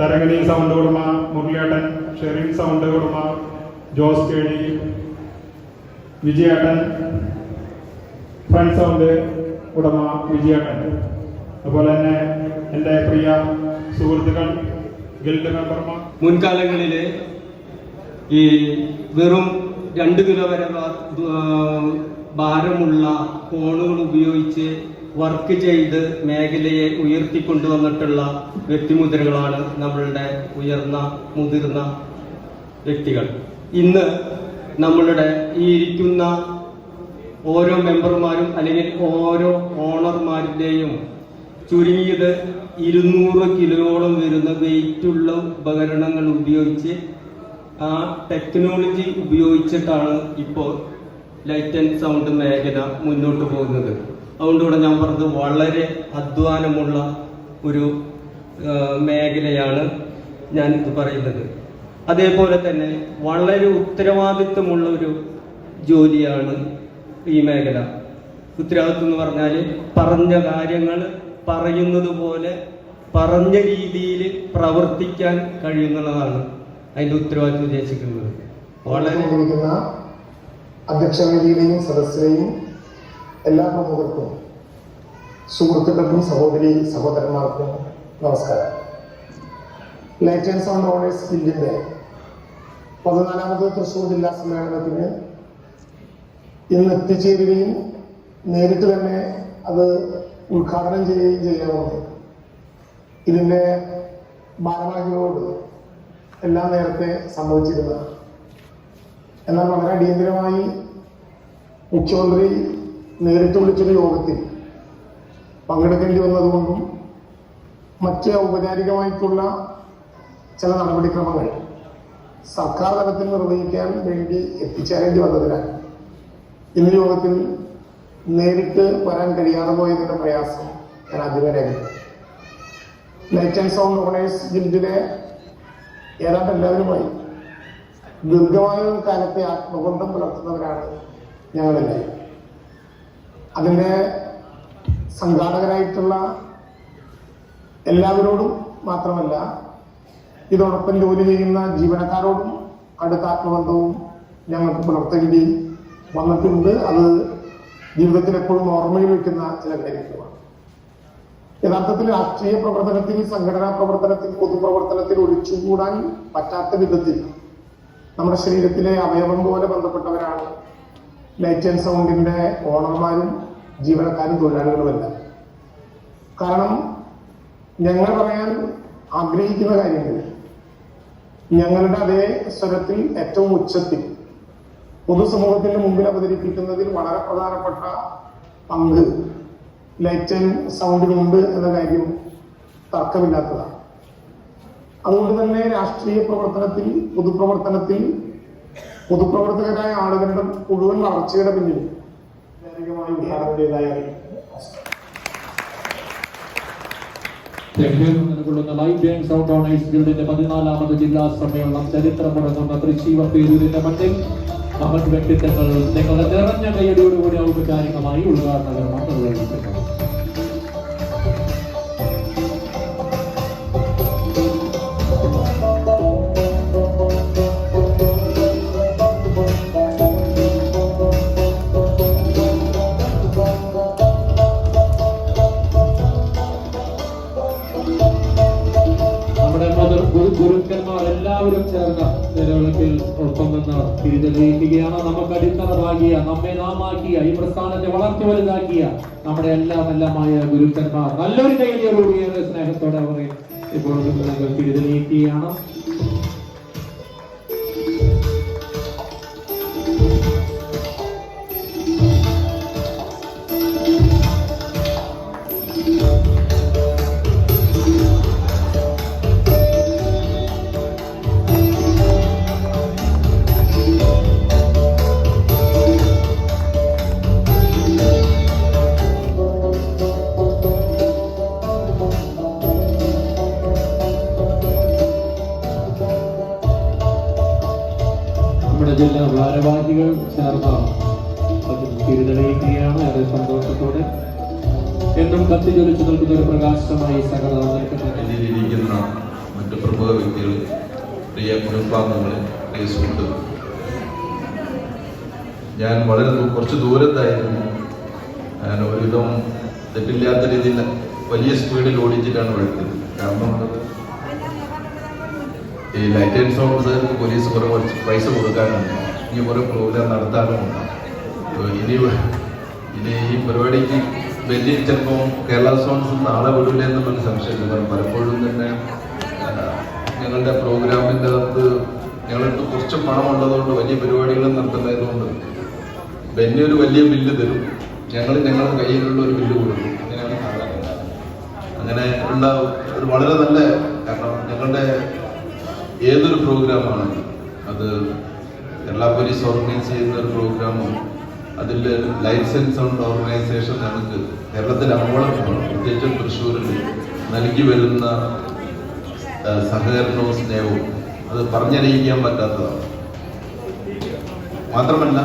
Tharangini sound കുടുംബ മുരളിയേട്ടൻ Sherin sound കുടുംബ ജോസ് കേടി വിജയേട്ടൻ ഫ്രണ്ട് സൗണ്ട് ഉടമ വിജയേട്ടൻ. അതുപോലെ തന്നെ എന്റെ പ്രിയ സുഹൃത്തുക്കൾ ഗിൽഡ് മെമ്പർമാർ മുൻകാലങ്ങളിലെ ഈ വെറും രണ്ട് കിലോ വരെ ഭാരമുള്ള കോണുകൾ ഉപയോഗിച്ച് വർക്ക് ചെയ്ത് മേഖലയെ ഉയർത്തിക്കൊണ്ടുവന്നിട്ടുള്ള വ്യക്തിമുദ്രകളാണ് നമ്മളുടെ ഉയർന്ന മുതിർന്ന വ്യക്തികൾ. ഇന്ന് നമ്മളുടെ ഈ ഇരിക്കുന്ന ഓരോ മെമ്പർമാരും അല്ലെങ്കിൽ ഓരോ ഓണർമാരുടെയും ചുരുങ്ങിയത് ഇരുന്നൂറ് കിലോയോളം വരുന്ന വെയിറ്റുള്ള ഉപകരണങ്ങൾ ഉപയോഗിച്ച് ആ ടെക്നോളജി ഉപയോഗിച്ചിട്ടാണ് ഇപ്പോൾ ലൈറ്റ് ആൻഡ് സൗണ്ട് മേഖല മുന്നോട്ട് പോകുന്നത്. അതുകൊണ്ടുകൂടെ ഞാൻ പറഞ്ഞത് വളരെ അധ്വാനമുള്ള ഒരു മേഖലയാണ് ഞാൻ ഇത് പറയുന്നത്. അതേപോലെ തന്നെ വളരെ ഉത്തരവാദിത്വമുള്ള ഒരു ജോലിയാണ് ഈ മേഖല. ഉത്തരവാദിത്വം എന്ന് പറഞ്ഞാൽ പറഞ്ഞ കാര്യങ്ങൾ പറയുന്നത് പോലെ പറഞ്ഞ രീതിയിൽ പ്രവർത്തിക്കാൻ കഴിയുന്നതാണ് അതിന്റെ ഉത്തരവാദിത്വം ഉദ്ദേശിക്കുന്നത്. വളരെ അധ്യക്ഷ അധ്യക്ഷവേദിയിലെയും സദസ്സിലെയും എല്ലാ പ്രമുഖർക്കും സുഹൃത്തുക്കൾക്കും സഹോദരി സഹോദരന്മാർക്കും നമസ്കാരം. ലൈറ്റ് ആൻഡ് സൗണ്ട് ഓണേഴ്സ് ഫീൽഡിന്റെ പതിനാലാമത് തൃശ്ശൂർ ജില്ലാ സമ്മേളനത്തിന് ഇന്ന് എത്തിച്ചേരുകയും നേരിട്ട് തന്നെ അത് ഉദ്ഘാടനം ചെയ്യുകയും ചെയ്യാറുണ്ട്. ഇതിന്റെ ഭാരവാഹികളോട് എല്ലാം നേരത്തെ സംഭവിച്ചിരുന്നത് എന്നാൽ വളരെ അടിയന്തരമായി മുഖ്യമന്ത്രി നേരിട്ട് വിളിച്ചൊരു യോഗത്തിൽ പങ്കെടുക്കേണ്ടി വന്നതുകൊണ്ടും മറ്റ് ഔപചാരികമായിട്ടുള്ള ചില നടപടിക്രമങ്ങൾ സർക്കാർ തലത്തിൽ നിർവഹിക്കാൻ വേണ്ടി എത്തിച്ചേരേണ്ടി വന്നതിനാൽ ഇന്ന് യോഗത്തിൽ നേരിട്ട് വരാൻ കഴിയാതെ പോയതിന്റെ പ്രയാസം ഞാൻ ആദ്യമേ രേഖപ്പെടുത്തി. ലൈറ്റ് ആൻഡ് സൗണ്ട് ഓണേഴ്സ് ഗിൽഡിലെ ഏതാണ്ട് എല്ലാവരുമായി ദീർഘമായ കാലത്തെ ആത്മബന്ധം പുലർത്തുന്നവരാണ് ഞങ്ങളെല്ലാവരും. അതിന്റെ സംഘാടകരായിട്ടുള്ള എല്ലാവരോടും മാത്രമല്ല ഇതോടൊപ്പം ജോലി ചെയ്യുന്ന ജീവനക്കാരോടും അടുത്ത ആത്മബന്ധവും ഞങ്ങൾക്ക് പുലർത്തേണ്ടി വന്നിട്ടുണ്ട്. അത് ജീവിതത്തിൽ എപ്പോഴും ഓർമ്മയിൽ വയ്ക്കുന്ന ചില കാര്യങ്ങളുമാണ്. യഥാർത്ഥത്തിൽ രാഷ്ട്രീയ പ്രവർത്തനത്തിൽ സംഘടനാ പ്രവർത്തനത്തിൽ പൊതുപ്രവർത്തനത്തിൽ ഒഴിച്ചുകൂടാൻ പറ്റാത്ത വിധത്തിൽ നമ്മുടെ ശരീരത്തിലെ അവയവം പോലെ ബന്ധപ്പെട്ടവരാണ് ലൈറ്റ് ആൻഡ് ഓണർമാരും ജീവനക്കാരും തൊഴിലാളികളുമെല്ലാം. കാരണം ഞങ്ങൾ പറയാൻ ആഗ്രഹിക്കുന്ന കാര്യങ്ങൾ ഞങ്ങളുടെ അതേ സ്വരത്തിൽ ഏറ്റവും ഉച്ചത്തിൽ പൊതുസമൂഹത്തിന്റെ മുമ്പിൽ അവതരിപ്പിക്കുന്നതിൽ വളരെ പ്രധാനപ്പെട്ട പങ്ക് ലൈറ്റ് ആൻഡ് സൗണ്ടിനുണ്ട് എന്ന കാര്യം തർക്കമില്ലാത്തതാണ്. അതുകൊണ്ട് തന്നെ രാഷ്ട്രീയ പ്രവർത്തനത്തിൽ പൊതുപ്രവർത്തനത്തിൽ പൊതുപ്രവർത്തകരായ ആളുകളുടെ മുഴുവൻ വളർച്ചയുടെ പിന്നിൽ ലൈറ്റ് പതിനാലാമത് ജില്ലാ സമ്മേളനം ചരിത്രമുറങ്ങുന്ന തൃശീവ പേരൂരിന്റെ മണ്ണിൽ നമുക്ക് വ്യക്തിത്വങ്ങൾ നിങ്ങളുടെ നിറഞ്ഞ കയ്യടിയോടുകൂടി ഔപചാരികമായി ഉദ്ഘാടനം നിർവഹിക്കുന്നു നാമാക്കിയ ഈ പ്രസ്ഥാനത്തെ വളർത്തി വലുതാക്കിയ നമ്മുടെ എല്ലാം എല്ലാമായ ഗുരുക്കന്മാർ നല്ലൊരു കൈലിയോടുകൂടിയ സ്നേഹത്തോടെ അവരെ ഇപ്പോൾ നീക്കുകയാണ് തിരിതെളിയിക്കുകയാണ്. ഏറെ സന്തോഷത്തോടെ എന്നും കത്തിജ്വലിച്ചു നിൽക്കുന്ന ഒരു പ്രകാശമായി സകല മറ്റു പ്രമുഖ വ്യക്തികൾ പ്രിയ കുടുംബാംഗങ്ങളെ ഞാൻ വളരെ കുറച്ച് ദൂരത്തായിരുന്നു. ഞാൻ ഒരുവിധം തെറ്റില്ലാത്ത രീതിയിൽ വലിയ സ്പീഡിൽ ഓടിച്ചിട്ടാണ് വഴുത്തത്. കാരണം ഈ ലൈറ്റ് ആൻഡ് പോലീസ് കുറെ കുറച്ച് പൈസ കൊടുക്കാനുണ്ട്. ഇനി കുറെ പ്രോഗ്രാം നടത്താനുമുണ്ട് ഇനി ഇനി ഈ പരിപാടിക്ക് വലിയ ചിലപ്പോൾ കേരള സോൺസ് നാളെ വിടില്ല എന്നുള്ളൊരു സംശയമില്ല. പലപ്പോഴും തന്നെ ഞങ്ങളുടെ പ്രോഗ്രാമിന്റെ അകത്ത് ഞങ്ങൾക്ക് കുറച്ച് പണം ഉള്ളതുകൊണ്ട് വലിയ പരിപാടികൾ നടത്തുന്നതുകൊണ്ട് ബെന്നി ഒരു വലിയ ബില്ല് തരും. ഞങ്ങൾ ഞങ്ങളുടെ കയ്യിലുള്ള ഒരു ബില്ല് കൊടുക്കും. അങ്ങനെയാണ് അങ്ങനെ ഉള്ള ഒരു വളരെ നല്ല കാരണം ഞങ്ങളുടെ ഏതൊരു പ്രോഗ്രാമാണ് അത് കേരള പോലീസ് ഓർഗനൈസ് ചെയ്യുന്ന ഒരു പ്രോഗ്രാമും അതിൽ ലൈസൻസ് ഉണ്ട് ഓർഗനൈസേഷൻ നമുക്ക് കേരളത്തിൽ അമ്പോളം പ്രത്യേകിച്ചും തൃശ്ശൂരിൽ നൽകി വരുന്ന സഹകരണവും സ്നേഹവും അത് പറഞ്ഞറിയിക്കാൻ പറ്റാത്തതാണ്. മാത്രമല്ല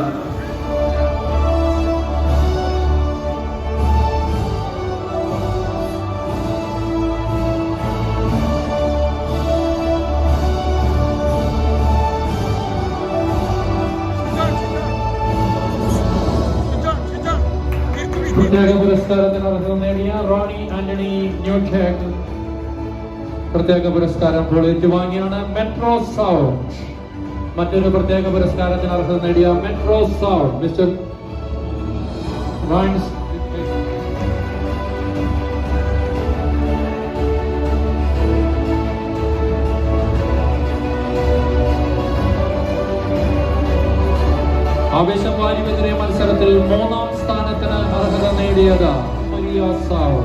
പ്രത്യേക പുരസ്കാരത്തിന് അർഹത നേടിയ റോണി ആന്റണി ന്യൂടെക് പ്രത്യേക പുരസ്കാരം ഇപ്പോൾ ഏറ്റുവാങ്ങിയാണ് മെട്രോ സൗണ്ട്. മറ്റൊരു പ്രത്യേക പുരസ്കാരത്തിന് അർഹത നേടിയ മെട്രോ സൗണ്ട്. മിസ്റ്റർ റോയിൻസ് ആവേശം വാരിമെതിരെ മത്സരത്തിൽ മൂന്നാം സ്ഥാനത്തിന് അർഹത നേടിയത് മരിയ സാവ്.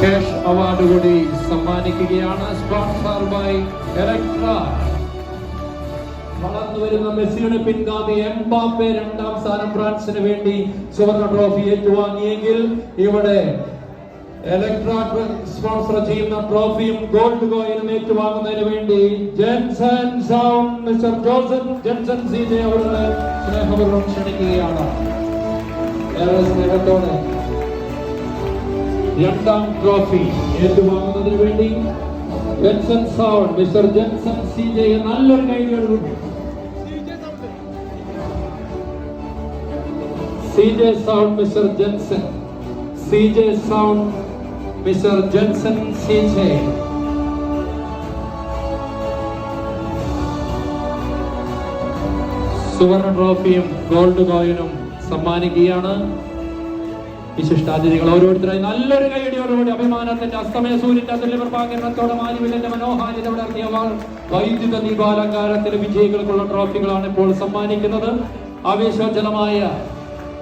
ക്യാഷ് അവാർഡ് കൂടി സമ്മാനിക്കുകയാണ് സ്പോൺസർ ബൈ എലക്ട്ര വളർന്നു വരുന്ന മെസ്സിയുടെ പിൻഗാമി എംബാപ്പെ രണ്ടാം സ്ഥാനം ഫ്രാൻസിന് വേണ്ടി സുവർണ ട്രോഫി ഏറ്റുവാങ്ങിയെങ്കിൽ ഇവിടെ ഇലക്ട്ര സ്പോൺസർ ചെയ്യുന്ന ട്രോഫിയും ഗോൾഡ് കോയിനും ഏറ്റുവാങ്ങുന്നതിന് Jenson sound mister Joseph Jenson C J അവരുടെ സ്നേഹപൂർവം ക്ഷണിക്കുകയാണ്. ഏറെ സ്നേഹത്തോടെ രണ്ടാം trophy ഏറ്റുവാങ്ങുന്നതിന് Jenson sound mister Jenson C J നല്ലൊരു കൈകളോട് C J sound mister Jenson C J sound mister Jenson C J. സുവർണ ട്രോഫിയും ഗോൾഡ് കോയിനും സമ്മാനിക്കുകയാണ്. വിശിഷ്ടാതിഥികൾ ഓരോരുത്തരായി നല്ലൊരു കൈയടിയോടുകൂടി അഭിമാനത്തിന്റെ അസ്തമയ സൂര്യന്റെ അതിലിവർഭാഗ്യത്തോടെ മാലിവിലിന്റെ മനോഹാരിത വിടർത്തിയ വാൾ വൈദ്യുത ദീപാലങ്കാരത്തിലെ വിജയികൾക്കുള്ള ട്രോഫികളാണ് ഇപ്പോൾ സമ്മാനിക്കുന്നത്. ആവേശോജ്ജലമായ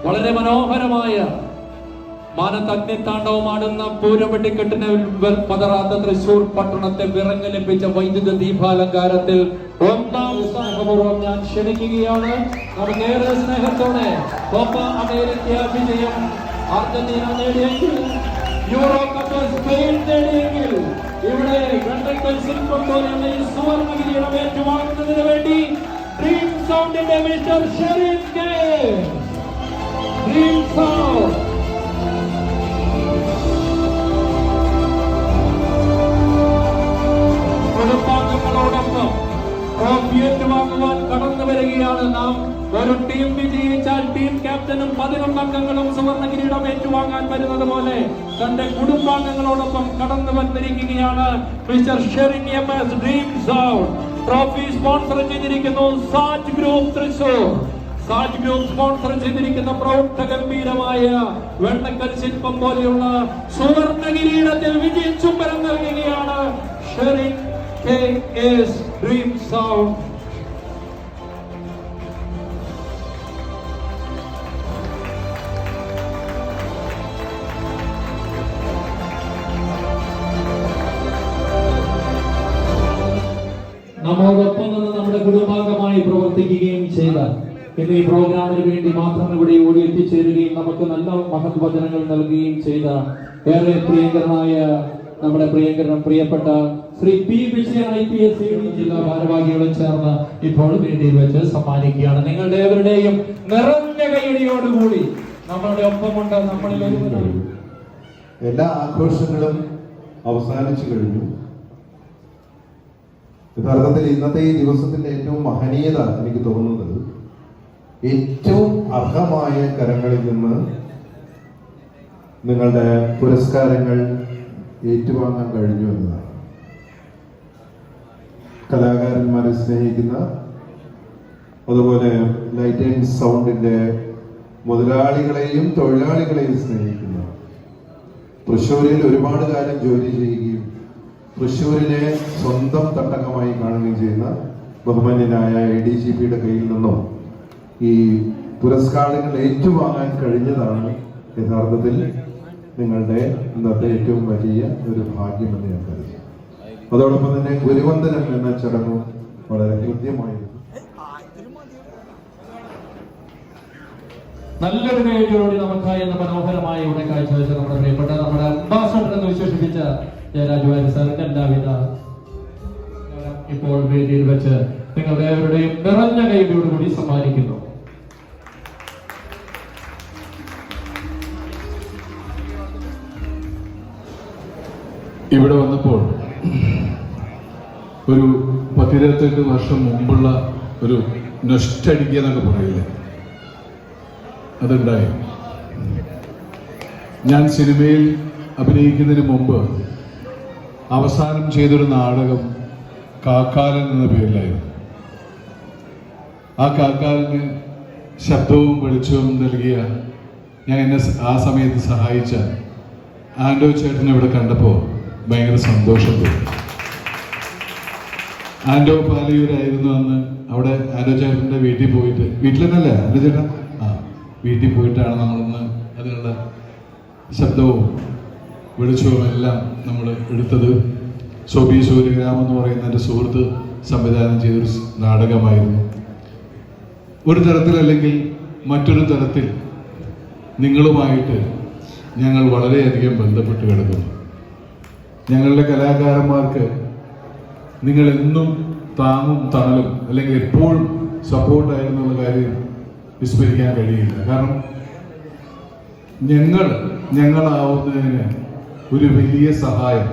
വളരെ മനോഹരമായ മാനത്ത് അഗ്നിത്താണ്ഡവമാടുന്ന പൂരം വെട്ടിക്കെട്ടിന് വെ- പതറാത്ത തൃശൂർ പട്ടണത്തെ വിറങ്ങലിപ്പിച്ച വൈദ്യുത ദീപാലങ്കാരത്തിൽ ഒന്നാം ഉത്സാഹപൂർവം ഞാൻ ക്ഷണിക്കുകയാണ്. നമുക്കേറെ സ്നേഹത്തോടെ കോപ്പ അമേരിക്ക വിജയം. അർജന്റീന നേടിയെങ്കിൽ യൂറോ കപ്പ് സ്പെയിൻ നേടിയെങ്കിൽ ഇവിടെ വെണ്ടക്കൽ ശില്പം ഏറ്റുവാങ്ങുന്നതിന് വേണ്ടി dream സൗണ്ടിന്റെ mister Sherin dream sound trophy ഏറ്റുവാങ്ങുവാൻ കടന്നു വരികയാണ് നാം. ഒരു ടീം വിജയിച്ചാൽ ടീം ക്യാപ്റ്റനും പതിനൊന്ന് അംഗങ്ങളും സുവർണ കിരീടം ഏറ്റുവാങ്ങാൻ വരുന്നത് പോലെ തന്റെ കുടുംബാംഗങ്ങളോടൊപ്പം കടന്നു വന്നിരിക്കുകയാണ് mister Sherin M S dream sound. Trophy sponsor ചെയ്തിരിക്കുന്നു SAT group Thrissur. SAT group sponsor ചെയ്തിരിക്കുന്ന പ്രൗഢഗംഭീരമായ വെണ്ണക്കൽ ശില്പം പോലെയുള്ള സുവർണ കിരീടത്തിൽ വിജയിച്ചുംബരം നൽകുകയാണ് ഷെറിൻ കെ Dream Sound. നമ്മോടൊപ്പം നമ്മുടെ കുടുംബാംഗമായി പ്രവർത്തിക്കുകയും ചെയ്ത ഇന്ന് ഈ പ്രോഗ്രാമിന് വേണ്ടി മാത്രം ഇവിടെ ഓടി എത്തിച്ചേരുകയും നമുക്ക് നല്ല മഹത് വചനങ്ങൾ നൽകുകയും ചെയ്ത ഏറെ പ്രിയങ്കരനായ നമ്മുടെ പ്രിയങ്കരനും പ്രിയപ്പെട്ട Shri P Vijayan I P S ജില്ലാ ഭാരവാഹികളും ചേർന്ന് ഇപ്പോൾ വേദിയിൽ വെച്ച് സമ്മാനിക്കുകയാണ്. നിങ്ങളുടെ ഏവരുടെയും നിറഞ്ഞ കൈയടിയോടുകൂടി നമ്മളുടെ ഒപ്പമുണ്ട് നമ്മളിൽ എല്ലാ ആഘോഷങ്ങളും അവസാനിച്ചു കഴിഞ്ഞു. യഥാർത്ഥത്തിൽ ഇന്നത്തെ ഈ ദിവസത്തിന്റെ ഏറ്റവും മഹനീയത എനിക്ക് തോന്നുന്നത് ഏറ്റവും അർഹമായ കരങ്ങളിൽ നിന്ന് നിങ്ങളുടെ പുരസ്കാരങ്ങൾ ഏറ്റുവാങ്ങാൻ കഴിഞ്ഞു എന്നതാണ് കലാകാരന്മാരെ സ്നേഹിക്കുന്ന അതുപോലെ ലൈറ്റ് ആൻഡ് സൗണ്ടിന്റെ മുതലാളികളെയും തൊഴിലാളികളെയും സ്നേഹിക്കുന്ന തൃശ്ശൂരിൽ ഒരുപാട് കാലം ജോലി ചെയ്യുകയും തൃശ്ശൂരിനെ സ്വന്തം തട്ടകമായി കാണുകയും ചെയ്യുന്ന ബഹുമാന്യനായ എ ഡി ജി പിയുടെ കയ്യിൽ നിന്നും ഈ പുരസ്കാരങ്ങൾ ഏറ്റുവാങ്ങാൻ കഴിഞ്ഞതാണ് യഥാർത്ഥത്തിൽ. നിങ്ങളുടെ ഇന്നത്തെ ഏറ്റവും വലിയ ഒരു ഭാഗ്യമെന്ന് ഞാൻ കരുതുന്നു. അതോടൊപ്പം തന്നെ ഗുരുവന്ദനം എന്ന ചടങ്ങും വളരെ ഹൃദ്യമായിരുന്നു. നല്ലൊരു കൈയോടുകൂടി നമുക്കായി എന്ന മനോഹരമായ ഇവിടെ കാഴ്ചവെച്ച നമ്മുടെ പ്രിയപ്പെട്ട നമ്മുടെ അംബാസഡർ എന്ന് വിശേഷിപ്പിച്ച ജയരാജ് വാര്യ സാറിന്റെ എല്ലാവിധ ഇപ്പോൾ വേദിയിൽ വെച്ച് നിങ്ങളുടെ നിറഞ്ഞ കൂടി സമ്മാനിക്കുന്നു. ഇവിടെ വന്നപ്പോൾ ഒരു പത്തിരുപത്തെട്ട് വർഷം മുമ്പുള്ള ഒരു നൊസ്റ്റടിക്കുക എന്നൊക്കെ പറയില്ലേ? അതുണ്ടായി. ഞാൻ സിനിമയിൽ അഭിനയിക്കുന്നതിന് മുമ്പ് അവസാനം ചെയ്തൊരു നാടകം കാക്കാലൻ എന്ന പേരിലായിരുന്നു. ആ കാക്കാലിന് ശബ്ദവും വെളിച്ചവും നൽകിയ ഞാൻ എന്നെ ആ സമയത്ത് സഹായിച്ച ആൻഡോ ചേട്ടനെ ഇവിടെ കണ്ടപ്പോൾ ഭയങ്കര സന്തോഷം തോന്നി ആൻഡോ പാലയൂരായിരുന്നു അന്ന് അവിടെ ആൻഡോ ചേട്ടന്റെ വീട്ടിൽ പോയിട്ട്. വീട്ടിലെന്നല്ലേ? ആൻഡോ ആ വീട്ടിൽ പോയിട്ടാണ് നമ്മളിന്ന് അതിനുള്ള ശബ്ദവും വെളിച്ചവും എല്ലാം നമ്മൾ എടുത്തത്. സോബി സൂര്യഗ്രാമം എന്ന് പറയുന്ന എന്റെ സുഹൃത്ത് സംവിധാനം ചെയ്തൊരു നാടകമായിരുന്നു. ഒരു തരത്തിലല്ലെങ്കിൽ മറ്റൊരു തരത്തിൽ നിങ്ങളുമായിട്ട് ഞങ്ങൾ വളരെയധികം ബന്ധപ്പെട്ട് കിടക്കുന്നു. ഞങ്ങളുടെ കലാകാരന്മാർക്ക് നിങ്ങൾ എന്നും താങ്ങും തണലും അല്ലെങ്കിൽ എപ്പോഴും സപ്പോർട്ടായിരുന്നുള്ള കാര്യം വിസ്മരിക്കാൻ കഴിയില്ല. കാരണം ഞങ്ങൾ ഞങ്ങളാവുന്നതിന് ഒരു വലിയ സഹായം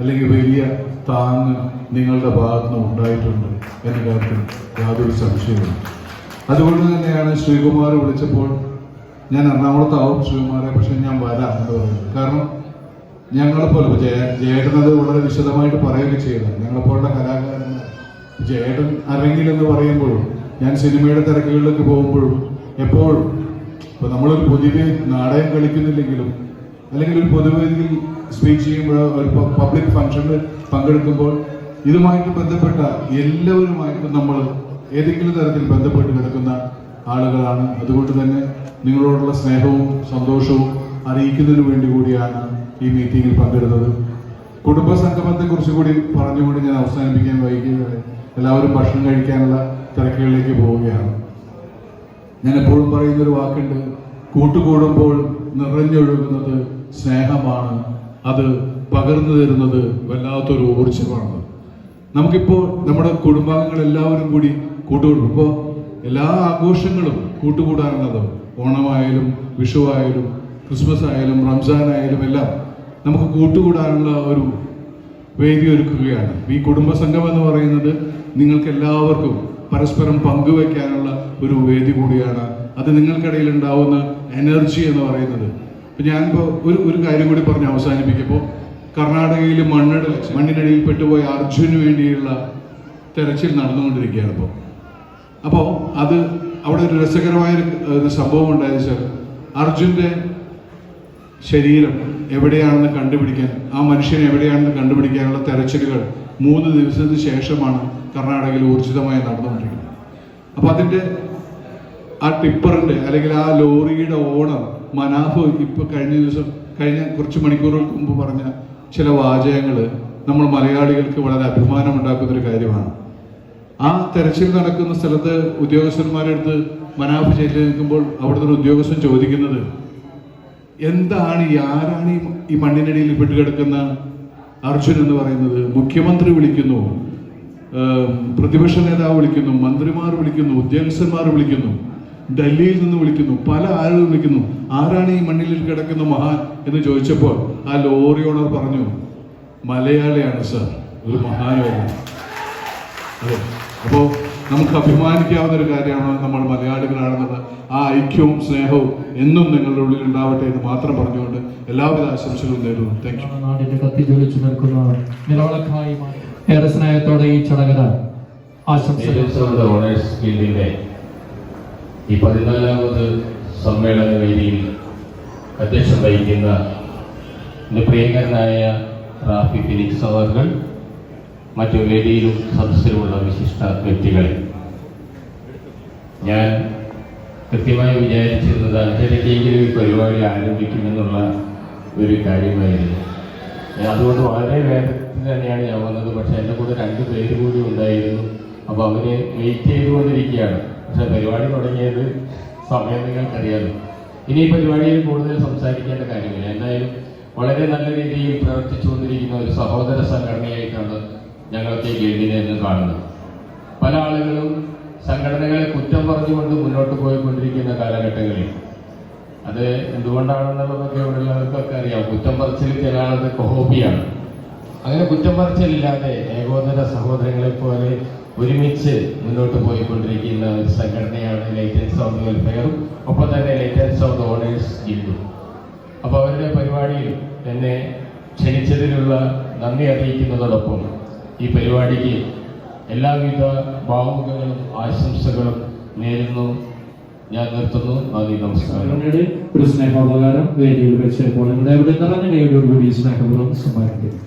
അല്ലെങ്കിൽ വലിയ താങ്ങ് നിങ്ങളുടെ ഭാഗത്ത് നിന്ന് ഉണ്ടായിട്ടുണ്ട് എന്ന കാര്യത്തിൽ യാതൊരു സംശയവുമില്ല. അതുകൊണ്ട് തന്നെയാണ് ശ്രീകുമാർ വിളിച്ചപ്പോൾ ഞാൻ എറണാകുളത്താവും ശ്രീകുമാറെ പക്ഷെ ഞാൻ വരാം എന്ന് പറയുന്നത്. കാരണം ഞങ്ങളെപ്പോലെ ജയേട്ടനത് വളരെ വിശദമായിട്ട് പറയുകയൊക്കെ ചെയ്തതാണ് ഞങ്ങളെപ്പോലുള്ള കലാകാരന്മാർ. ജയേട്ടൻ അരങ്ങിൽ എന്ന് പറയുമ്പോഴും ഞാൻ സിനിമയുടെ തിരക്കുകളിലേക്ക് പോകുമ്പോഴും എപ്പോഴും ഇപ്പൊ നമ്മളൊരു പൊതുവെ നാടകം കളിക്കുന്നില്ലെങ്കിലും അല്ലെങ്കിൽ ഒരു പൊതുവേദിയിൽ സ്പീച്ച് ചെയ്യുമ്പോഴോ ഒരു പബ്ലിക് ഫംഗ്ഷനിൽ പങ്കെടുക്കുമ്പോൾ ഇതുമായിട്ട് ബന്ധപ്പെട്ട എല്ലാവരുമായിട്ടും നമ്മൾ ഏതെങ്കിലും തരത്തിൽ ബന്ധപ്പെട്ട് കിടക്കുന്ന ആളുകളാണ്. അതുകൊണ്ട് തന്നെ നിങ്ങളോടുള്ള സ്നേഹവും സന്തോഷവും അറിയിക്കുന്നതിന് വേണ്ടി കൂടിയാണ് ഈ മീറ്റിംഗിൽ പങ്കെടുത്തത്. കുടുംബ സംഗമത്തെ കുറിച്ച് കൂടി പറഞ്ഞുകൊണ്ട് ഞാൻ അവസാനിപ്പിക്കാൻ വൈകിയത് എല്ലാവരും ഭക്ഷണം കഴിക്കാനുള്ള തിരക്കുകളിലേക്ക് പോവുകയാണ്. ഞാൻ എപ്പോഴും പറയുന്നൊരു വാക്കുണ്ട് കൂട്ടുകൂടുമ്പോൾ നിറഞ്ഞൊഴുകുന്നത് സ്നേഹമാണ്. അത് പകർന്നു തരുന്നത് വല്ലാത്തൊരു ഊർജമാണ് നമുക്കിപ്പോൾ നമ്മുടെ കുടുംബാംഗങ്ങൾ എല്ലാവരും കൂടി കൂട്ടുകൂടും. ഇപ്പോൾ എല്ലാ ആഘോഷങ്ങളും കൂട്ടുകൂടാറുള്ളത് ഓണമായാലും വിഷുവായാലും ക്രിസ്മസ് ആയാലും റംസാൻ ആയാലും എല്ലാം നമുക്ക് കൂട്ടുകൂടാനുള്ള ഒരു വേദി ഒരുക്കുകയാണ്. ഈ കുടുംബ സംഘം എന്ന് പറയുന്നത് നിങ്ങൾക്ക് എല്ലാവർക്കും പരസ്പരം പങ്കുവെക്കാനുള്ള ഒരു വേദി കൂടിയാണ്. അത് നിങ്ങൾക്കിടയിൽ ഉണ്ടാവുന്ന എനർജി എന്ന് പറയുന്നത്. ഇപ്പം ഞാനിപ്പോൾ ഒരു ഒരു കാര്യം കൂടി പറഞ്ഞ് അവസാനിപ്പിക്കുമ്പോൾ കർണാടകയിൽ മണ്ണിട മണ്ണിനടിയിൽ പെട്ടുപോയ അർജുന് വേണ്ടിയുള്ള തെരച്ചിൽ നടന്നുകൊണ്ടിരിക്കുകയാണ് ഇപ്പോൾ അപ്പോൾ അത് അവിടെ ഒരു രസകരമായ ഒരു, സംഭവം ഉണ്ടായത് വെച്ചാൽ അർജുന്റെ ശരീരം എവിടെയാണെന്ന് കണ്ടുപിടിക്കാൻ ആ മനുഷ്യൻ എവിടെയാണെന്ന് കണ്ടുപിടിക്കാനുള്ള തെരച്ചിലുകൾ മൂന്ന് ദിവസത്തിന് ശേഷമാണ് കർണാടകയിൽ ഊർജിതമായി നടന്നുകൊണ്ടിരിക്കുന്നത്. അപ്പോൾ അതിന്റെ ആ ടിപ്പറിന്റെ അല്ലെങ്കിൽ ആ ലോറിയുടെ ഓണർ മനാഫ് ഇപ്പോൾ കഴിഞ്ഞ ദിവസം കഴിഞ്ഞ കുറച്ച് മണിക്കൂറുകൾക്ക് മുമ്പ് പറഞ്ഞ ചില വാചകങ്ങൾ നമ്മൾ മലയാളികൾക്ക് വളരെ അഭിമാനമുണ്ടാക്കുന്ന ഒരു കാര്യമാണ്. ആ തെരച്ചിൽ നടക്കുന്ന സ്ഥലത്ത് ഉദ്യോഗസ്ഥന്മാരെടുത്ത് മനാഫ് ചെല്ലി നിൽക്കുമ്പോൾ അവിടുത്തെ ഒരു ഉദ്യോഗസ്ഥൻ ചോദിക്കുന്നത് എന്താണ് ഈ ആരാണ് ഈ- മണ്ണിനടിയിൽ മണ്ണിനടിയിൽ പെട്ടുകിടക്കുന്ന അർജുൻ എന്ന് പറയുന്നത്? മുഖ്യമന്ത്രി വിളിക്കുന്നു പ്രതിപക്ഷ നേതാവ് വിളിക്കുന്നു മന്ത്രിമാർ വിളിക്കുന്നു ഉദ്യോഗസ്ഥന്മാർ വിളിക്കുന്നു ഡൽഹിയിൽ നിന്ന് വിളിക്കുന്നു പല ആളുകൾ വിളിക്കുന്നു. ആരാണ് ഈ മണ്ണിൽ കിടക്കുന്ന മഹാൻ എന്ന് ചോദിച്ചപ്പോൾ ആ ലോറി ഓണർ പറഞ്ഞു മലയാളിയാണ് സർ ഒരു മഹാനോ അതെ. അപ്പോൾ നമുക്ക് അഭിമാനിക്കാവുന്ന ഒരു കാര്യമാണ് നമ്മൾ മലയാളികളാണെന്നത്. ആ ഐക്യവും സ്നേഹവും എന്നും നിങ്ങളുടെ ഉള്ളിൽ ഉണ്ടാവട്ടെ എന്ന് മാത്രം പറഞ്ഞുകൊണ്ട് എല്ലാവിധ ആശംസകളും നേരുന്നു. താങ്ക് യു നാടിന്റെ കത്തി ജ്വലിച്ചു നിൽക്കുന്ന നിലവിളക്കായി ഏറെ സ്നേഹത്തോടെ ഈ ഓണേഴ്സ് ഗിൽഡിന്റെ ഈ പതിനാലാമത് സമ്മേളന വേദിയിൽ അധ്യക്ഷം വഹിക്കുന്ന എന്റെ പ്രിയങ്കരനായ റാഫി ഫിനിക്സ് അവർ മറ്റു വേദിയിലും സദസ്സിലുമുള്ള വിശിഷ്ട വ്യക്തികളെ. ഞാൻ കൃത്യമായി വിചാരിച്ചിരുന്നത് അഞ്ചരക്കെങ്കിലും ഈ പരിപാടി ആരംഭിക്കുമെന്നുള്ള ഒരു കാര്യമായിരുന്നു. ഞാൻ അതുകൊണ്ട് വളരെ വേഗത്തിൽ തന്നെയാണ് ഞാൻ വന്നത്. പക്ഷേ എന്റെ കൂടെ രണ്ട് പേര് കൂടി ഉണ്ടായിരുന്നു. അപ്പോൾ അവർ വെയിറ്റ് ചെയ്തുകൊണ്ടിരിക്കുകയാണ്. പക്ഷെ പരിപാടി തുടങ്ങിയത് സമയം നിങ്ങൾക്കറിയാലോ. ഇനി ഈ പരിപാടിയിൽ കൂടുതൽ സംസാരിക്കേണ്ട കാര്യമില്ല. എന്തായാലും വളരെ നല്ല രീതിയിൽ പ്രവർത്തിച്ചുകൊണ്ടിരിക്കുന്ന ഒരു സഹോദര സംഘടനയായിട്ടാണ് ഞങ്ങളൊക്കെ ഗിൽഡിനെ കാണുന്നു. പല ആളുകളും സംഘടനകളെ കുറ്റം പറഞ്ഞുകൊണ്ട് മുന്നോട്ട് പോയിക്കൊണ്ടിരിക്കുന്ന കാലഘട്ടങ്ങളിൽ. അത് എന്തുകൊണ്ടാണെന്നുള്ളതൊക്കെ ഇവിടെയുള്ളവർക്കൊക്കെ അറിയാം. കുറ്റം പറച്ചിൽ ചില ഹോബിയാണ്. അങ്ങനെ കുറ്റം പറച്ചിലില്ലാതെ ഏകോദര സഹോദരങ്ങളെ പോലെ ഒരുമിച്ച് മുന്നോട്ട് പോയിക്കൊണ്ടിരിക്കുന്ന ഒരു സംഘടനയാണ് ലൈറ്റൻസ് ഓഫ് വെൽഫെയറും ഒപ്പം തന്നെ ലൈറ്റൻസ് ഓഫ് ഓണേഴ്സ് ഗിൽഡും അപ്പോൾ അവരുടെ പരിപാടിയിൽ എന്നെ ക്ഷണിച്ചതിലുള്ള നന്ദി അറിയിക്കുന്നതോടൊപ്പം ഈ പരിപാടിക്ക് എല്ലാവിധ ഭാവുകങ്ങളും ആശംസകളും നേരുന്നു. ഞാൻ നിർത്തുന്നു. നന്ദി നമസ്കാരം. ഒരു സ്നേഹോപകാരം വേദിയിൽ വെച്ച് ഇപ്പോൾ ഇവിടെ നിറഞ്ഞ കൈയോടുകൂടി സ്നേഹപൂർവം സമ്മാനിക്കുന്നു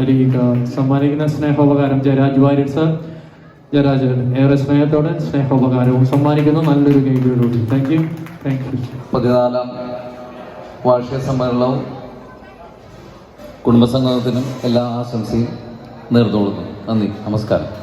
അലിക്ക് സമ്മാനിക്കുന്ന സ്നേഹോപകാരം ജയരാജ് വാര്യർ സർ. ജയരാജൻ ഏറെ സ്നേഹത്തോടെ സ്നേഹോപകാരവും സമ്മാനിക്കുന്നു. നല്ലൊരു ഗൈഡിലൂടെ താങ്ക് യു താങ്ക് യു പതിനാലാം വാർഷിക സമ്മേളനവും കുടുംബസംഗമത്തിനും എല്ലാ ആശംസയും നേർന്നുകൊള്ളുന്നു. നന്ദി. നമസ്കാരം.